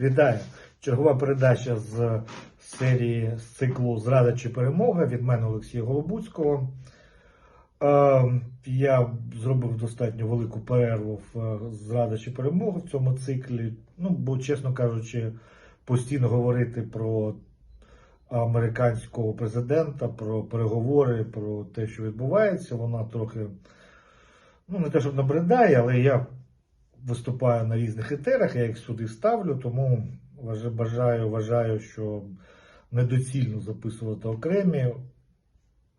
Вітаю! Чергова передача з серії з циклу Зрада чи перемога від мене Олексія Голобуцького. Е, Я зробив достатньо велику перерву в е, Зрада чи перемога в цьому циклі. Ну, бо, чесно кажучи, постійно говорити про американського президента, про переговори, про те, що відбувається, вона трохи, ну, не те, щоб набридає, але я виступаю на різних етерах, я їх сюди ставлю, тому бажаю, вважаю, що недоцільно записувати окремі.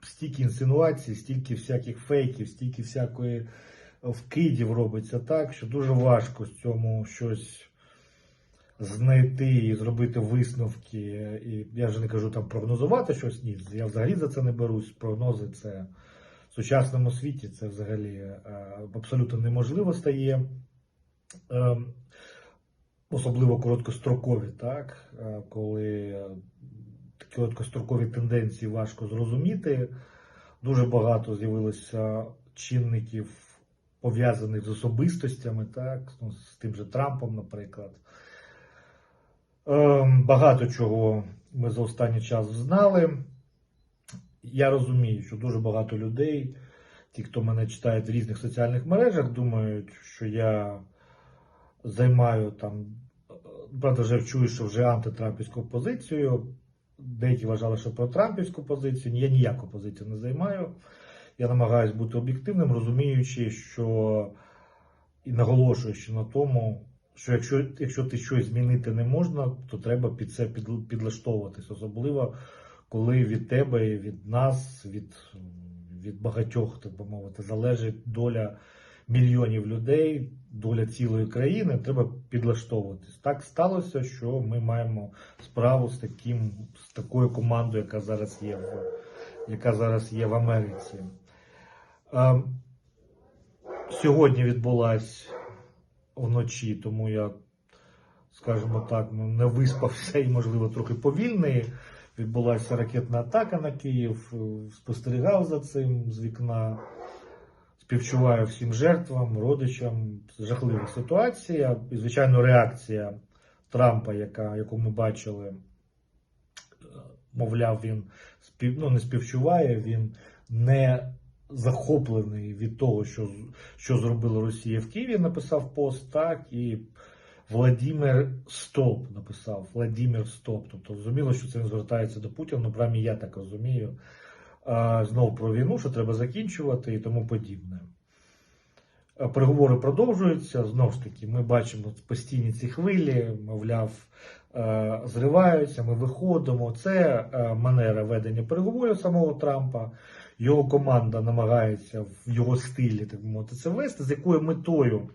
Стільки інсинуацій, стільки всяких фейків, стільки всякої вкидів робиться так, що дуже важко з цьому щось знайти і зробити висновки. І я вже не кажу там прогнозувати щось. Ні, я взагалі за це не берусь. Прогнози це в сучасному світі це взагалі е, абсолютно неможливо стає. Е, Особливо короткострокові, так? Е, коли е, такі короткострокові тенденції важко зрозуміти. Дуже багато з'явилося чинників, пов'язаних з особистостями, так? ну, з тим же Трампом, наприклад. Е, Багато чого ми за останній час знали. Я розумію, що дуже багато людей, ті, хто мене читають в різних соціальних мережах, думають, що я займаю там, правда, вже чую, що вже антитрампівську позицію. Деякі вважали, що про трампівську позицію. Я ніяку позицію не займаю. Я намагаюся бути об'єктивним, розуміючи, що і наголошуючи на тому, що якщо, якщо ти щось змінити не можна, то треба під це під, підлаштовуватись, особливо коли від тебе від нас, від, від багатьох, так би мовити, залежить доля мільйонів людей, доля цілої країни, треба підлаштовуватись. Так сталося, що ми маємо справу з таким, з такою командою, яка зараз є в, яка зараз є в Америці. Сьогодні відбулась вночі, тому я, скажімо так, ну, не виспався і, можливо, трохи повільний. Відбулася ракетна атака на Київ, спостерігав за цим з вікна. Співчуваю всім жертвам, родичам. Жахлива ситуація. І, звичайно, реакція Трампа, яка, яку ми бачили, е, мовляв, він спів, ну, не співчуває, він не захоплений від того, що, що зробила Росія в Києві, написав пост, так, і Владимир Стоп написав. Владимир Стоп. Тобто зрозуміло, що це він звертається до Путіна, ну, принаймні я так розумію. А, Знову про війну, що треба закінчувати і тому подібне. Переговори продовжуються. Знову ж таки, ми бачимо постійні ці хвилі, мовляв, зриваються, ми виходимо. Це манера ведення переговорів самого Трампа. Його команда намагається в його стилі, так мовити, це вести, з якою метою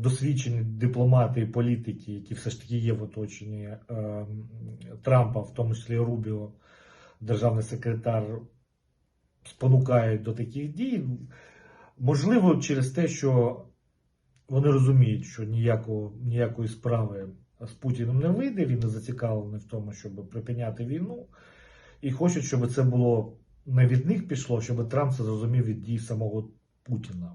досвідчені дипломати і політики, які все ж таки є в оточенні Трампа, в тому числі Рубіо, державний секретар, спонукають до таких дій. Можливо, через те, що вони розуміють, що ніякого, ніякої справи з Путіним не вийде, він не зацікавлений в тому, щоб припиняти війну, і хочуть, щоб це було не від них пішло, щоб Трамп це зрозумів від дій самого Путіна.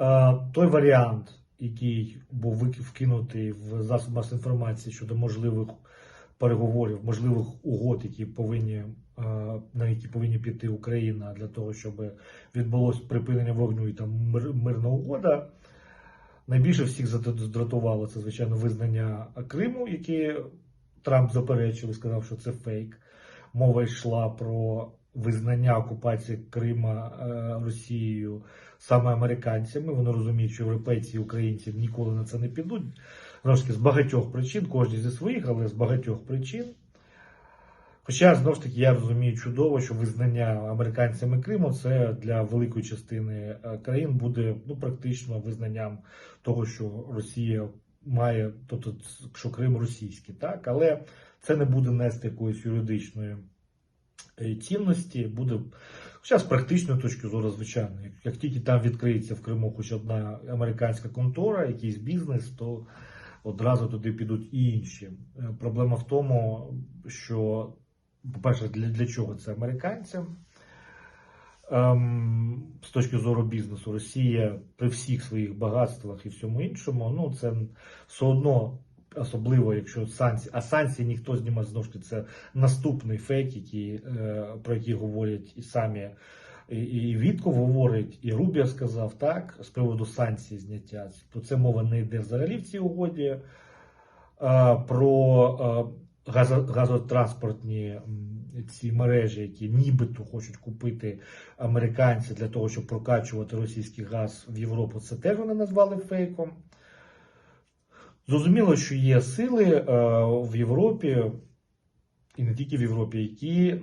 Е, Той варіант, який був вкинутий в засоб масової інформації щодо можливих переговорів, можливих угод, які повинні, е, на які повинні піти Україна для того, щоб відбулось припинення вогню і там мир- мирна угода. Найбільше всіх зад- здратувало це, звичайно, визнання Криму, яке Трамп заперечив і сказав, що це фейк. Мова йшла про визнання окупації Крима е, Росією саме американцями. Вони розуміють, що європейці і українці ніколи на це не підуть. Знову ж таки, з багатьох причин, кожен зі своїх, але з багатьох причин. Хоча, знову ж таки, я розумію чудово, що визнання американцями Криму це для великої частини е, країн буде ну, практично визнанням того, що Росія має, тобто, що Крим російський, так? але це не буде нести якоїсь юридичної е, цінності, буде. Хоча з практичної точки зору, звичайно, як тільки там відкриється в Криму хоч одна американська контора, якийсь бізнес, то одразу туди підуть і інші. Е, Проблема в тому, що, по-перше, для, для чого це американцям? ем, з точки зору бізнесу, Росія при всіх своїх багатствах і всьому іншому, ну це все одно. Особливо, якщо санкції, а санкції ніхто знімає знову ж таки, це наступний фейк, який, е, про який говорять і самі і, Вітков говорить, і Рубіо сказав так з приводу санкцій зняття. Про це мова не йде взагалі в цій угоді. А, про газо- газотранспортні ці мережі, які нібито хочуть купити американці для того, щоб прокачувати російський газ в Європу. Це теж вони назвали фейком. Зрозуміло, що є сили е, в Європі, і не тільки в Європі, які,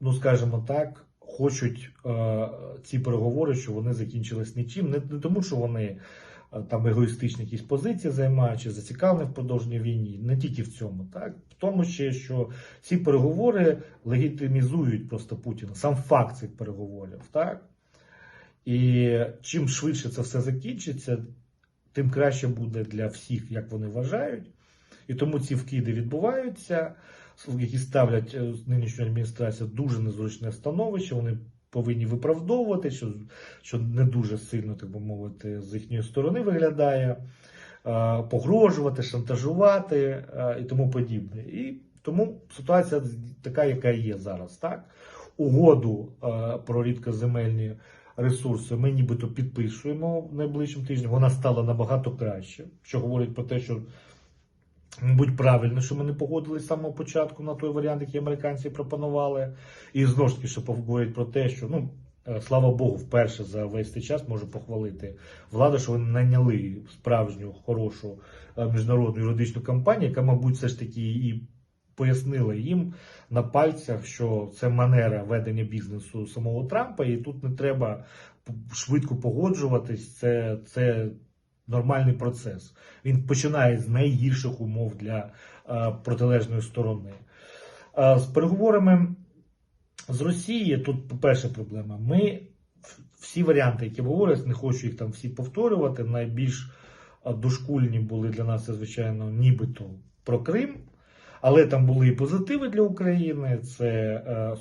ну скажімо так, хочуть е, ці переговори, що вони закінчились нічим. Не, не тому, що вони е, там егоїстичні якісь позиції займають чи зацікавлені в продовженні війні, не тільки в цьому, так в тому ще, що ці переговори легітимізують просто Путіна, сам факт цих переговорів, так. І чим швидше це все закінчиться, тим краще буде для всіх, як вони вважають. І тому ці вкиди відбуваються, які ставлять е, нинішню адміністрацію дуже незручне становище. Вони повинні виправдовувати, що, що не дуже сильно, так би мовити, з їхньої сторони виглядає, е, погрожувати, шантажувати е, і тому подібне. І тому ситуація така, яка є зараз. Так? Угоду про рідкоземельні ресурси ми нібито підписуємо в найближчим тижнем. Вона стала набагато краще, що говорить про те, що мабуть правильно, що ми не погодились з самого початку на той варіант, який американці пропонували. І знову ж таки, що говорить про те, що ну. е, Слава Богу, вперше за весь цей час можу похвалити владу, що вони найняли справжню хорошу е, міжнародну юридичну компанію, яка, мабуть, все ж таки і пояснила їм на пальцях, що це манера ведення бізнесу самого Трампа, і тут не треба швидко погоджуватись. Це, це нормальний процес. Він починає з найгірших умов для е, протилежної сторони. Е, з переговорами з Росії тут, по-перше, проблема. Ми всі варіанти, які говорять, не хочу їх там всі повторювати. Найбільш е, дошкульні були для нас, звичайно, нібито про Крим. Але там були і позитиви для України, це е,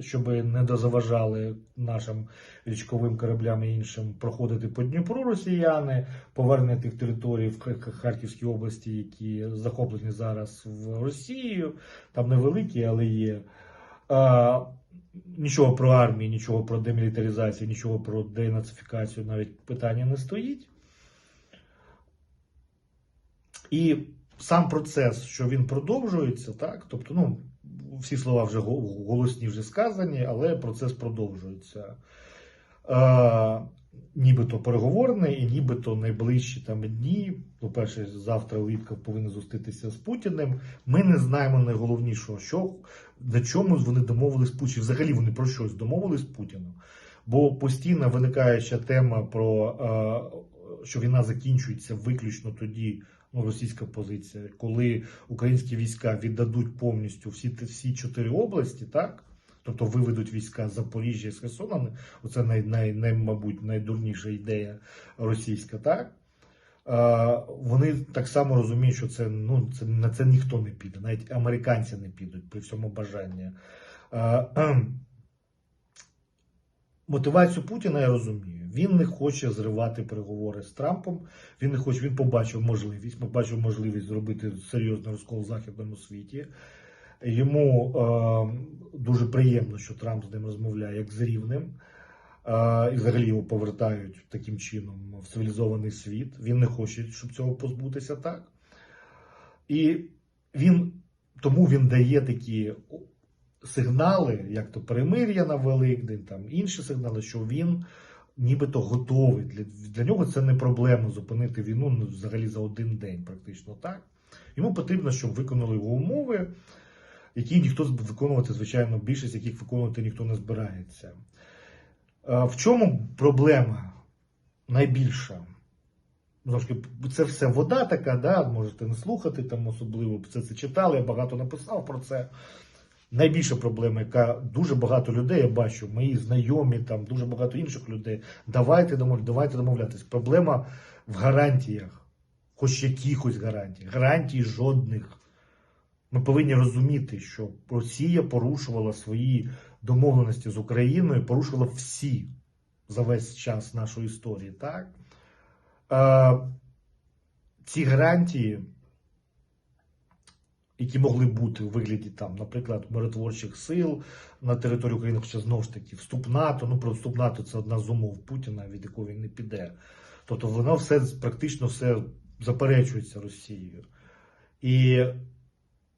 щоб не дозаважали нашим річковим кораблям і іншим проходити по Дніпру росіяни, повернення тих територій в Харківській області, які захоплені зараз в Росію, там невеликі, але є. Е, Нічого про армію, нічого про демілітаризацію, нічого про денацифікацію навіть питання не стоїть. І сам процес, що він продовжується, так, тобто, ну, всі слова вже голосні вже сказані, але процес продовжується. Е, нібито переговорний, і нібито найближчі там дні, по-перше, завтра Улітка повинна зустрітися з Путіним. Ми не знаємо найголовнішого, що на чому вони домовились з Путіним. Взагалі вони про щось домовились з Путіним. Бо постійно виникає ще тема про е, що війна закінчується виключно тоді, ну, російська позиція, коли українські війська віддадуть повністю всі всі чотири області, так? Тобто виведуть війська з Запоріжжя з Херсона. Оце най, най, най, мабуть, найдурніша ідея російська, так? Вони так само розуміють, що це, ну, це, на це ніхто не піде, навіть американці не підуть при всьому бажанні. Мотивацію Путіна я розумію. Він не хоче зривати переговори з Трампом. Він не хоче, він побачив можливість, побачив можливість зробити серйозний розкол в західному світі. Йому е, дуже приємно, що Трамп з ним розмовляє як з рівним. Е, і взагалі його повертають таким чином в цивілізований світ. Він не хоче, щоб цього позбутися так. І він тому він дає такі сигнали, як то перемир'я на Великдень, там інші сигнали, що він нібито готовий. Для, для нього це не проблема зупинити війну ну, взагалі за один день, практично так. Йому потрібно, щоб виконали його умови, які ніхто виконувати, звичайно, більшість яких виконувати ніхто не збирається. В чому проблема найбільша? Це все вода така, да, можете не слухати там особливо, це це читали, я багато написав про це. Найбільша проблема, яка дуже багато людей, я бачу, мої знайомі, там дуже багато інших людей. Давайте домов, давайте домовлятись. Проблема в гарантіях, хоч якихось гарантій. Гарантій жодних. Ми повинні розуміти, що Росія порушувала свої домовленості з Україною порушила всі за весь час нашої історії. Так? Е, ці гарантії, які могли бути у вигляді там, наприклад, миротворчих сил на території України, хоча знову ж таки вступ НАТО. Ну про вступ НАТО це одна з умов Путіна, від якої він не піде. Тобто воно все практично все заперечується Росією. І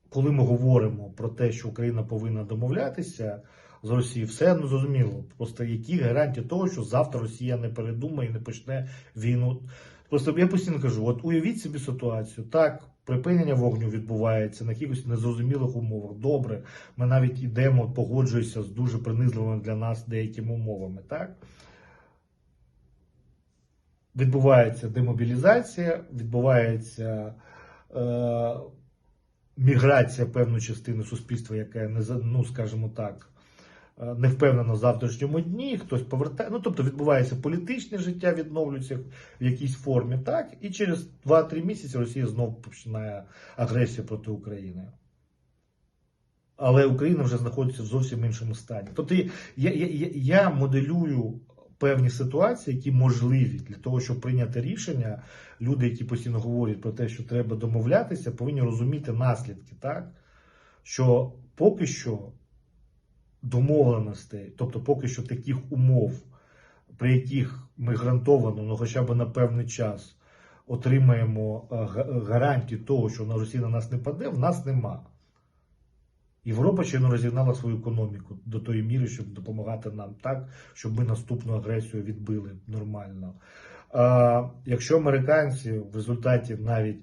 коли ми говоримо про те, що Україна повинна домовлятися з Росією, все ну, зрозуміло. Просто які гарантії того, що завтра Росія не передумає і не почне війну. Просто я постійно кажу: от уявіть собі ситуацію, так, припинення вогню відбувається на якихось незрозумілих умовах. Добре, ми навіть йдемо, погоджуємося з дуже принизливими для нас деякими умовами. так? Відбувається демобілізація, відбувається е, міграція певної частини суспільства, яке ну, скажімо так, е, не впевнена в завтрашньому дні, хтось повертає. Ну, тобто відбувається політичне життя, відновлюється в якійсь формі, так, і через 2-3 місяці Росія знову починає агресію проти України. Але Україна вже знаходиться в зовсім іншому стані. Тобто я, я, я, я моделюю певні ситуації, які можливі для того, щоб прийняти рішення. Люди, які постійно говорять про те, що треба домовлятися, повинні розуміти наслідки, так? Що поки що домовленостей, тобто поки що таких умов, при яких ми гарантовано, ну хоча б на певний час отримаємо е, гарантії того, що на Росія на нас не паде, в нас нема. Європа ще не розігнала свою економіку до тої міри, щоб допомагати нам так, щоб ми наступну агресію відбили нормально. А, якщо американці в результаті навіть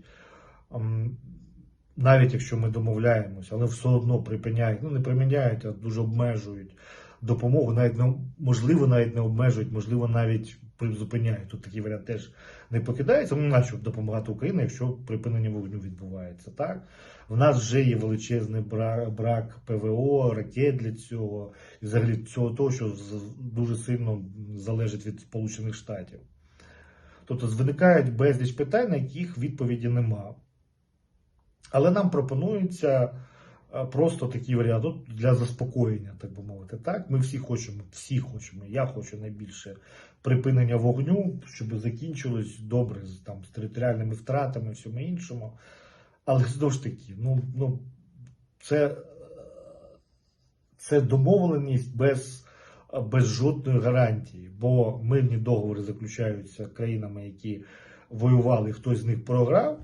навіть якщо ми домовляємося, але все одно припиняють, ну не припиняють, а дуже обмежують допомогу, навіть не можливо, навіть не обмежують, можливо, навіть призупиняють. Тут такий варіант теж не покидається. Ну, нащо допомагати Україні, якщо припинення вогню відбувається, так? В нас вже є величезний брак ПВО, ракет для цього, і взагалі цього того, що дуже сильно залежить від Сполучених Штатів. Тобто виникають безліч питань, на яких відповіді нема. Але нам пропонується е, просто такий варіант для заспокоєння, так би мовити. Так, ми всі хочемо, всі хочемо. Я хочу найбільше припинення вогню, щоб закінчилось добре з там з територіальними втратами, всьому іншому. Але знову ж таки, ну, ну це, е, це домовленість без, без жодної гарантії, бо мирні договори заключаються країнами, які воювали, хтось з них програв,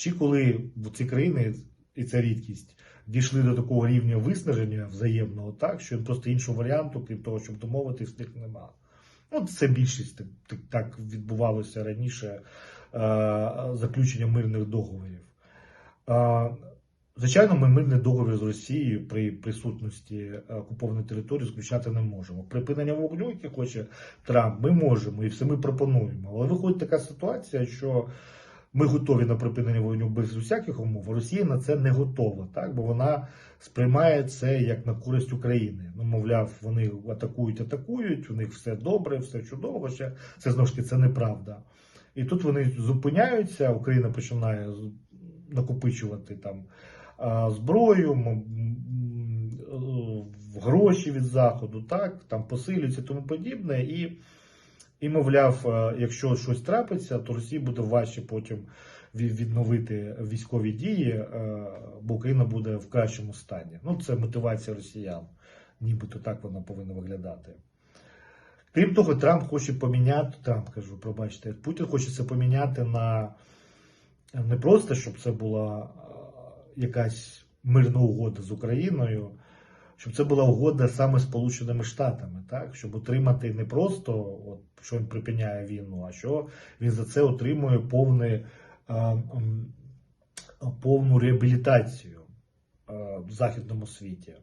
чи коли ці країни, і це рідкість, дійшли до такого рівня виснаження взаємного, так, що просто іншого варіанту, крім того, щоб домовитись, в них нема. Ну, це більшість так відбувалося раніше е, заключення мирних договорів. Е, Звичайно, ми мирний договір з Росією при присутності окупованої території заключати не можемо. Припинення вогню, яке хоче Трамп, ми можемо і все ми пропонуємо. Але виходить така ситуація, що ми готові на припинення вогню без усяких умов. Росія на це не готова, так бо вона сприймає це як на користь України. Ну, мовляв, вони атакують, атакують, у них все добре, все чудово. Ще це знову ж таки це неправда. І тут вони зупиняються. Україна починає накопичувати там зброю, гроші від заходу, так там посилюється тому подібне. І, і мовляв, е, якщо щось трапиться, то Росії буде важче потім відновити військові дії, е, бо Україна буде в кращому стані. Ну, це мотивація росіян, нібито так вона повинна виглядати. Крім того, Трамп хоче поміняти, Трамп кажу, пробачте, Путін хоче це поміняти на не просто, щоб це була е, якась мирна угода з Україною, щоб це була угода саме з Сполученими Штатами, так? щоб отримати не просто, от, що він припиняє війну, а що він за це отримує повне, е, повну реабілітацію е, в західному світі.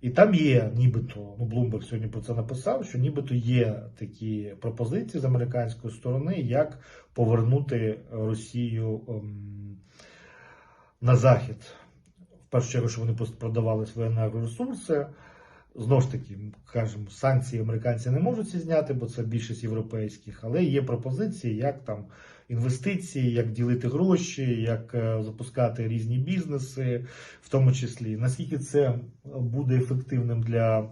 І там є, нібито, ну Блумберг сьогодні про це написав, що нібито є такі пропозиції з американської сторони, як повернути Росію ем, на захід. Першу чергу, що вони просто продавали свої енергоресурси. Знову ж таки, кажемо, санкції американці не можуть ці зняти, бо це більшість європейських, але є пропозиції, як там інвестиції, як ділити гроші, як е, запускати різні бізнеси, в тому числі. Наскільки це буде ефективним для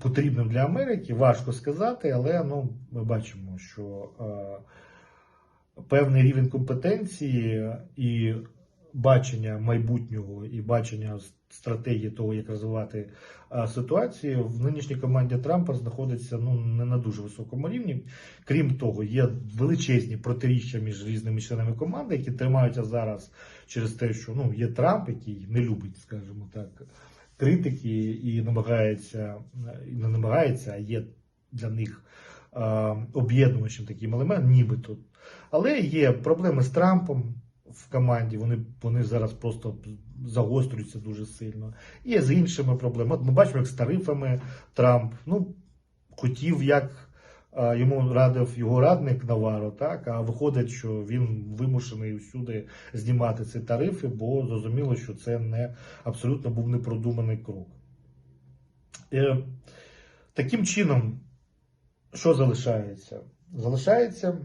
потрібним для Америки, важко сказати, але ну, ми бачимо, що е, певний рівень компетенції і бачення майбутнього, і бачення стратегії того, як розвивати е, ситуацію, в нинішній команді Трампа знаходиться ну, не на дуже високому рівні. Крім того, є величезні протиріччя між різними членами команди, які тримаються зараз через те, що ну, є Трамп, який не любить, скажімо так, критики і намагається, і не намагається, а є для них е, об'єднувачем таким елементом, нібито. Але є проблеми з Трампом в команді, вони, вони зараз просто загострюються дуже сильно. Є з іншими проблемами. От ми бачимо, як з тарифами Трамп ну, хотів, як а, йому радив його радник Наваро, так, а виходить, що він вимушений всюди знімати ці тарифи, бо зрозуміло, що це не абсолютно був непродуманий крок. Е, таким чином, що залишається? Залишається,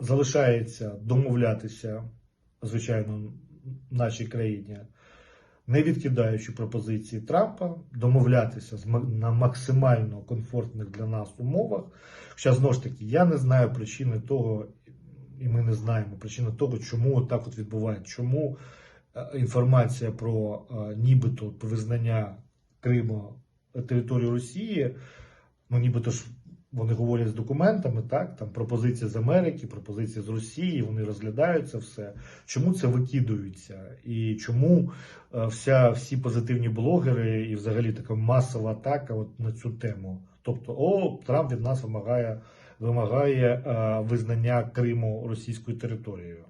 залишається домовлятися, звичайно, нашій країні, не відкидаючи пропозиції Трампа, домовлятися на максимально комфортних для нас умовах. Хоча знову ж таки, я не знаю причини того, і ми не знаємо причини того, чому так от відбувається, чому е, інформація про е, нібито визнання Криму територією Росії, ну нібито ж вони говорять з документами, так, там пропозиції з Америки, пропозиції з Росії, вони розглядають це все. Чому це викидується? І чому е, вся, всі позитивні блогери і взагалі така масова атака от на цю тему? Тобто, о, Трамп від нас вимагає, вимагає е, визнання Криму російською територією.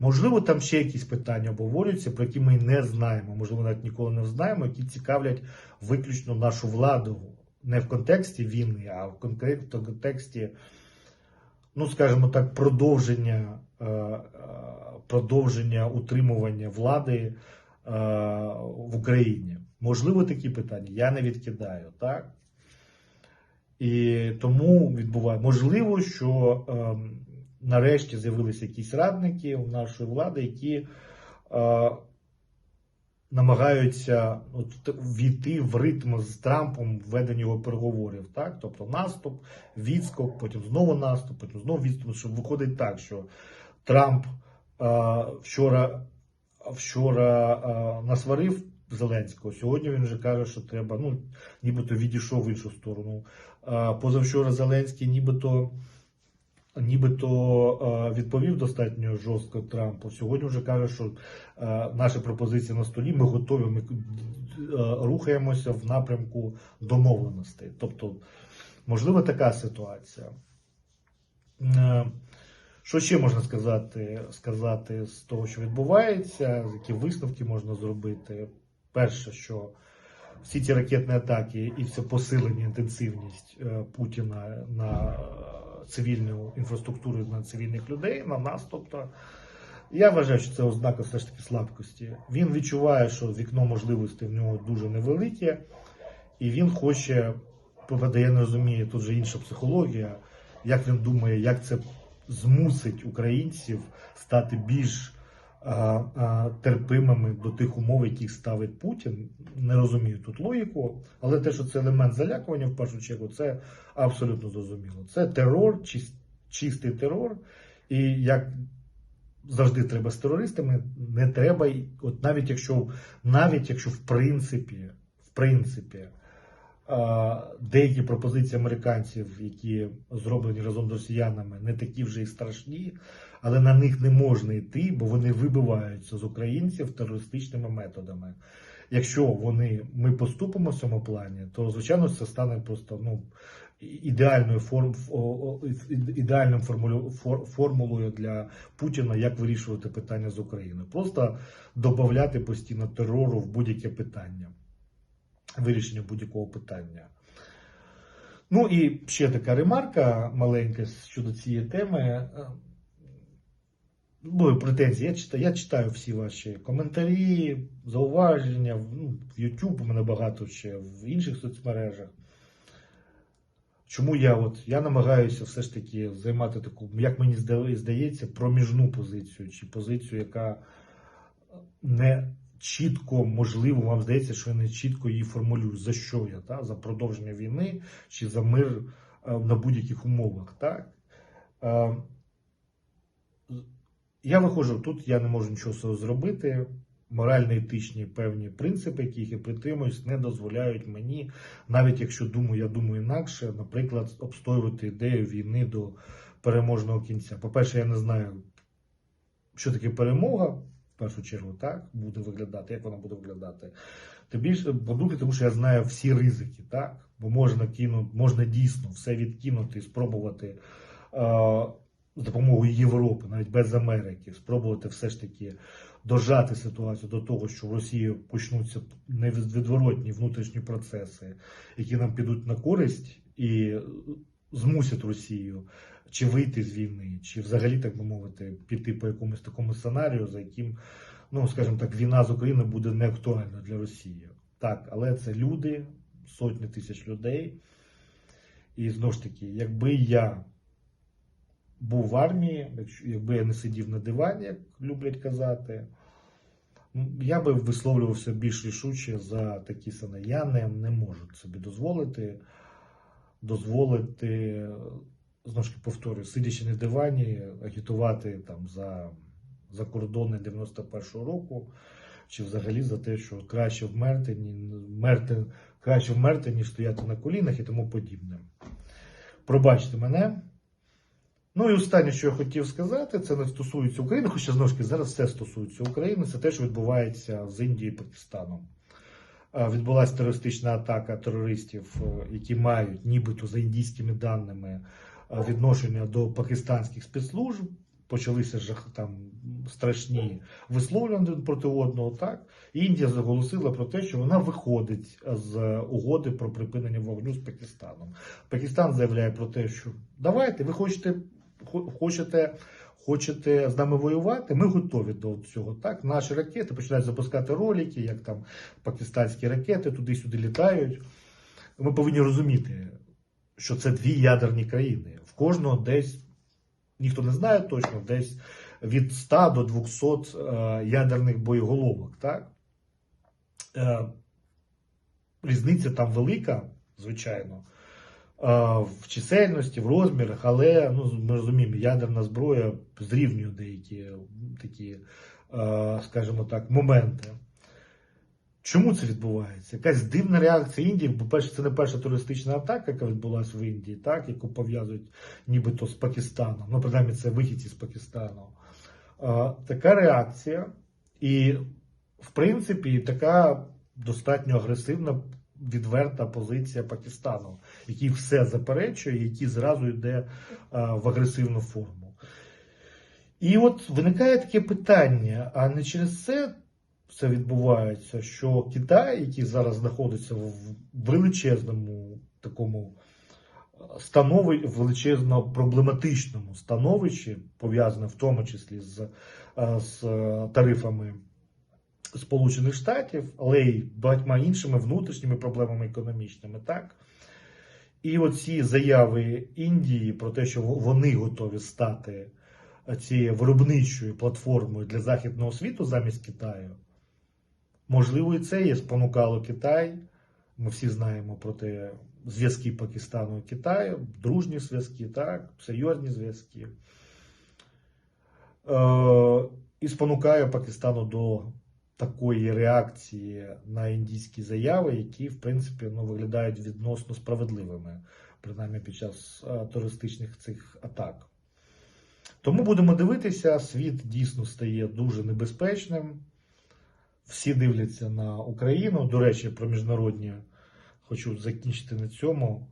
Можливо, там ще якісь питання обговорюються, про які ми не знаємо, можливо, навіть ніколи не знаємо, які цікавлять виключно нашу владу. Не в контексті війни, а в контексті, ну, скажімо так, продовження, е, е, продовження утримування влади е, в Україні. Можливо, такі питання. Я не відкидаю, так? І тому відбуває. Можливо, що ем, нарешті з'явилися якісь радники у нашої влади, які намагаються от, війти в ритм з Трампом в веденні його переговорів. Так? Тобто наступ, відскок, потім знову наступ, потім знову відступ. Щоб виходить так, що Трамп е, вчора, вчора е, насварив Зеленського. Сьогодні він вже каже, що треба, ну, нібито відійшов в іншу сторону. Е, позавчора Зеленський нібито нібито е, відповів достатньо жорстко Трампу. Сьогодні вже каже, що е, наші пропозиції на столі, ми готові, ми е, рухаємося в напрямку домовленостей. Тобто, можливо, така ситуація. Що ще можна сказати, сказати з того, що відбувається, які висновки можна зробити? Перше, що всі ці ракетні атаки і все посилення інтенсивність Путіна на цивільну інфраструктуру на цивільних людей, на нас. Тобто, я вважаю, що це ознака все ж таки слабкості. Він відчуває, що вікно можливостей в нього дуже невелике, і він хоче, правда, я не розумію, тут же інша психологія, як він думає, як це змусить українців стати більш терпимими до тих умов, яких ставить Путін. Не розумію тут логіку, але те, що це елемент залякування в першу чергу, це абсолютно зрозуміло. Це терор, чис- чистий терор. І як завжди треба з терористами, не треба, от навіть якщо, навіть якщо в принципі, в принципі, деякі пропозиції американців, які зроблені разом з росіянами, не такі вже і страшні, але на них не можна йти, бо вони вибиваються з українців терористичними методами. Якщо вони ми поступимо в цьому плані, то звичайно це стане просто ну ідеальною форм ідеальним формулю, фор- формулою для Путіна, як вирішувати питання з Україною. Просто додати постійно терору в будь-яке питання, вирішення будь-якого питання. Ну і ще така ремарка маленька щодо цієї теми. Були претензії. Я читаю, я читаю всі ваші коментарі, зауваження. Ну, в YouTube у мене багато ще в інших соцмережах. Чому я от я намагаюся все ж таки займати таку, як мені зда- здається, проміжну позицію, чи позицію, яка не чітко, можливо, вам здається, що я не чітко її формулюю. За що я? Та? За продовження війни чи за мир е, на будь-яких умовах. Так? Е, Я виходжу тут, я не можу нічого зробити. Морально-етичні певні принципи, яких я притримуюсь, не дозволяють мені, навіть якщо думаю, я думаю інакше, наприклад, обстоювати ідею війни до переможного кінця. По-перше, я не знаю, що таке перемога, першу чергу, так, буде виглядати, як вона буде виглядати. Тим більше, по-друге, тому що я знаю всі ризики, так? Бо можна кинути, можна дійсно все відкинути, спробувати е, з допомогою Європи, навіть без Америки, спробувати все ж таки дожати ситуацію до того, що в Росії почнуться невідворотні внутрішні процеси, які нам підуть на користь і змусять Росію чи вийти з війни, чи взагалі, так би мовити, піти по якомусь такому сценарію, за яким, ну скажімо так, війна з України буде не актуальна для Росії. Так, але це люди, сотні тисяч людей. І знову ж таки, якби я був в армії, якби я не сидів на дивані, як люблять казати, ну, я би висловлювався більш рішуче за такі сани. Я не, не можу собі дозволити, дозволити, знову ж повторюю, сидячи на дивані, агітувати там за, за кордони 91-го року, чи взагалі за те, що краще вмерти, ні, вмерти, краще вмерти, ніж стояти на колінах і тому подібне. Пробачте мене. Ну і останнє, що я хотів сказати, це не стосується України, хоча знову ж таки зараз все стосується України. Це те, що відбувається з Індією і Пакистаном. Відбулася терористична атака терористів, е, які мають нібито за індійськими даними відношення до пакистанських спецслужб. Почалися жах там страшні висловлювання проти одного. Так Індія заголосила про те, що вона виходить з угоди про припинення вогню з Пакистаном. Пакистан заявляє про те, що давайте, ви хочете, хочете, хочете з нами воювати, ми готові до цього. Так, наші ракети починають запускати ролики, як там пакистанські ракети туди-сюди літають. Ми повинні розуміти, що це дві ядерні країни. В кожного десь ніхто не знає точно, десь від 100 до 200 е, ядерних боєголовок. Так? Е, різниця там велика, звичайно, е, в чисельності, в розмірах, але ну, ми розуміємо, ядерна зброя зрівнює деякі такі, скажімо так, моменти. Чому це відбувається? Якась дивна реакція Індії. По-перше, це не перша туристична атака, яка відбулася в Індії, так, яку пов'язують нібито з Пакистаном. Ну, принаймні, це вихідці з Пакистану. Е, така реакція, і, в принципі, така достатньо агресивна, відверта позиція Пакистану, який все заперечує, який зразу йде е, в агресивну форму. І от виникає таке питання: а не через це це відбувається, що Китай, який зараз знаходиться в величезному такому станови, величезно проблематичному становищі, пов'язане в тому числі з, е, з тарифами Сполучених Штатів, але й багатьма іншими внутрішніми проблемами економічними, так? І оці заяви Індії про те, що вони готові стати цією виробничою платформою для західного світу замість Китаю. Можливо, і це є спонукало Китай. Ми всі знаємо про те зв'язки Пакистану і Китаю, дружні зв'язки, так, серйозні зв'язки. Е, і спонукає Пакистану до такої реакції на індійські заяви, які, в принципі, ну, виглядають відносно справедливими, принаймні під час е, туристичних цих атак. Тому будемо дивитися, світ дійсно стає дуже небезпечним. Всі дивляться на Україну. До речі, про міжнародні хочу закінчити на цьому.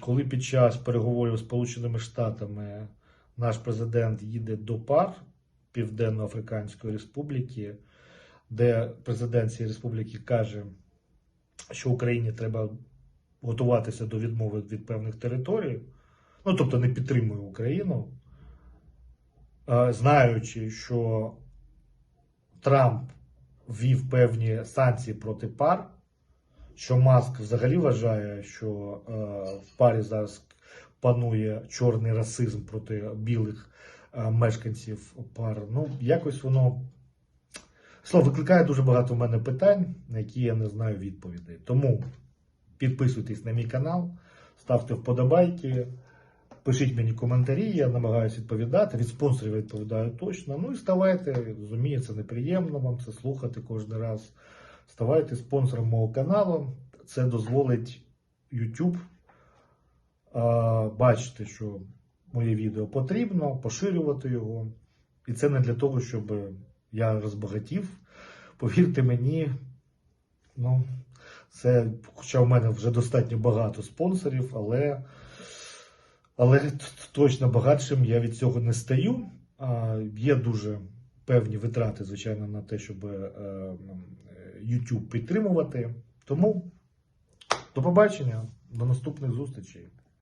Коли під час переговорів з Сполученими Штатами наш президент їде до ПАР Південно-Африканської Республіки, де президент цієї республіки каже, що Україні треба готуватися до відмови від певних територій, ну тобто не підтримує Україну, е, знаючи, що Трамп ввів певні санкції проти пар, що Маск взагалі вважає, що е, в парі зараз панує чорний расизм проти білих е, мешканців пар. Ну, якось воно Слово викликає дуже багато в мене питань, на які я не знаю відповідей. Тому підписуйтесь на мій канал, ставте вподобайки, пишіть мені коментарі, я намагаюся відповідати. Від спонсорів відповідаю точно. Ну і ставайте, розумію, це неприємно вам це слухати кожен раз. Ставайте спонсором мого каналу. Це дозволить YouTube бачити, що моє відео потрібно, поширювати його. І це не для того, щоб я розбагатів. Повірте мені, ну, це, хоча в мене вже достатньо багато спонсорів, але, але точно багатшим я від цього не стаю. Є дуже певні витрати, звичайно, на те, щоб е, YouTube підтримувати. Тому до побачення, до наступних зустрічей.